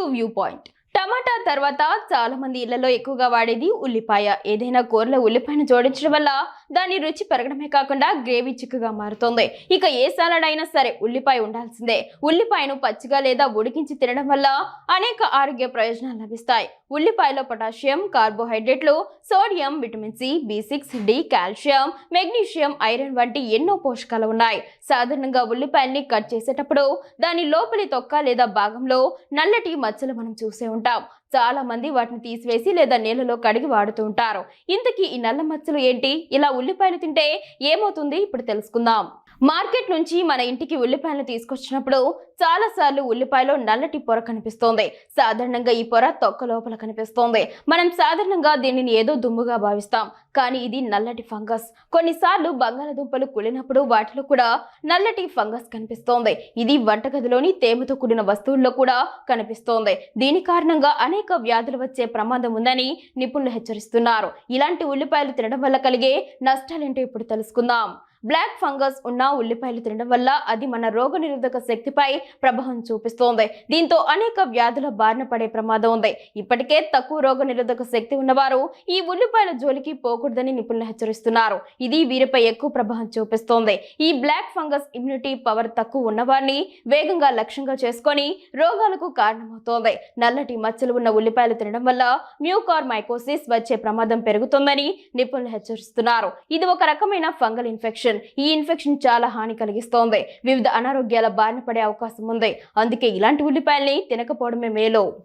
two viewpoint. టమాటా తర్వాత చాలా మంది ఇళ్ళలో ఎక్కువగా వాడేది ఉల్లిపాయ. ఏదైనా కూరలో ఉల్లిపాయను జోడించడం వల్ల దాని రుచి పెరగడమే కాకుండా గ్రేవీ చిక్కగా మారుతుంది. ఇక ఏ సాలడ్ అయినా సరే ఉల్లిపాయ ఉండాల్సిందే. ఉల్లిపాయను పచ్చిగా లేదా ఉడికించి తినడం వల్ల అనేక ఆరోగ్య ప్రయోజనాలు లభిస్తాయి. ఉల్లిపాయలో పొటాషియం కార్బోహైడ్రేట్లు sodium vitamin C B six D calcium magnesium iron వంటి ఎన్నో పోషకాలు ఉన్నాయి. సాధారణంగా ఉల్లిపాయల్ని కట్ చేసేటప్పుడు దాని లోపలి తొక్క లేదా భాగంలో నల్లటి మచ్చలు మనం చూసే ఉంటాం. చాలా మంది వాటిని తీసివేసి లేదా నీళ్ళలో కడిగి వాడుతూ ఉంటారు. ఇంతకీ ఈ నల్ల మచ్చలు ఏంటి? ఇలా ఉల్లిపాయలు తింటే ఏమవుతుంది? ఇప్పుడు తెలుసుకుందాం. మార్కెట్ నుంచి మన ఇంటికి ఉల్లిపాయలు తీసుకొచ్చినప్పుడు చాలా సార్లు ఉల్లిపాయలో నల్లటి పొర కనిపిస్తోంది. సాధారణంగా ఈ పొర తొక్క లోపల కనిపిస్తోంది. మనం సాధారణంగా దీనిని ఏదో దుమ్ముగా భావిస్తాం. కానీ ఇది నల్లటి ఫంగస్. కొన్నిసార్లు బంగాళదుంపలు కుళ్ళినప్పుడు వాటిలో కూడా నల్లటి ఫంగస్ కనిపిస్తోంది. ఇది వంటగదిలోని తేమతో కూడిన వస్తువుల్లో కూడా కనిపిస్తోంది. దీని కారణంగా అనేక వ్యాధులు వచ్చే ప్రమాదం ఉందని నిపుణులు హెచ్చరిస్తున్నారు. ఇలాంటి ఉల్లిపాయలు తినడం వల్ల కలిగే నష్టాలేంటో ఇప్పుడు తెలుసుకుందాం. బ్లాక్ ఫంగస్ ఉన్న ఉల్లిపాయలు తినడం వల్ల అది మన రోగనిరోధక శక్తిపై ప్రభావం చూపిస్తోంది. దీంతో అనేక వ్యాధుల బారిన పడే ప్రమాదం ఉంది. ఇప్పటికే తక్కువ రోగనిరోధక శక్తి ఉన్నవారు ఈ ఉల్లిపాయల జోలికి పోకూడదని నిపుణులు హెచ్చరిస్తున్నారు. ఇది వీరిపై ఎక్కువ ప్రభావం చూపిస్తోంది. ఈ బ్లాక్ ఫంగస్ ఇమ్యూనిటీ పవర్ తక్కువ ఉన్నవారిని వేగంగా లక్ష్యంగా చేసుకొని రోగాలకు కారణమవుతోంది. నల్లటి మచ్చలు ఉన్న ఉల్లిపాయలు తినడం వల్ల మ్యూకార్ మైకోసిస్ వచ్చే ప్రమాదం పెరుగుతుందని నిపుణులు హెచ్చరిస్తున్నారు. ఇది ఒక రకమైన ఫంగల్ ఇన్ఫెక్షన్. ఇన్ఫెక్షన్. ఈ ఇన్ఫెక్షన్ చాలా హాని కలిగిస్తోంది. వివిధ అనారోగ్యాల బారిన పడే అవకాశం ఉంది. అందుకే ఇలాంటి ఉల్లిపాయల్ని తినకపోవడమే మేలు.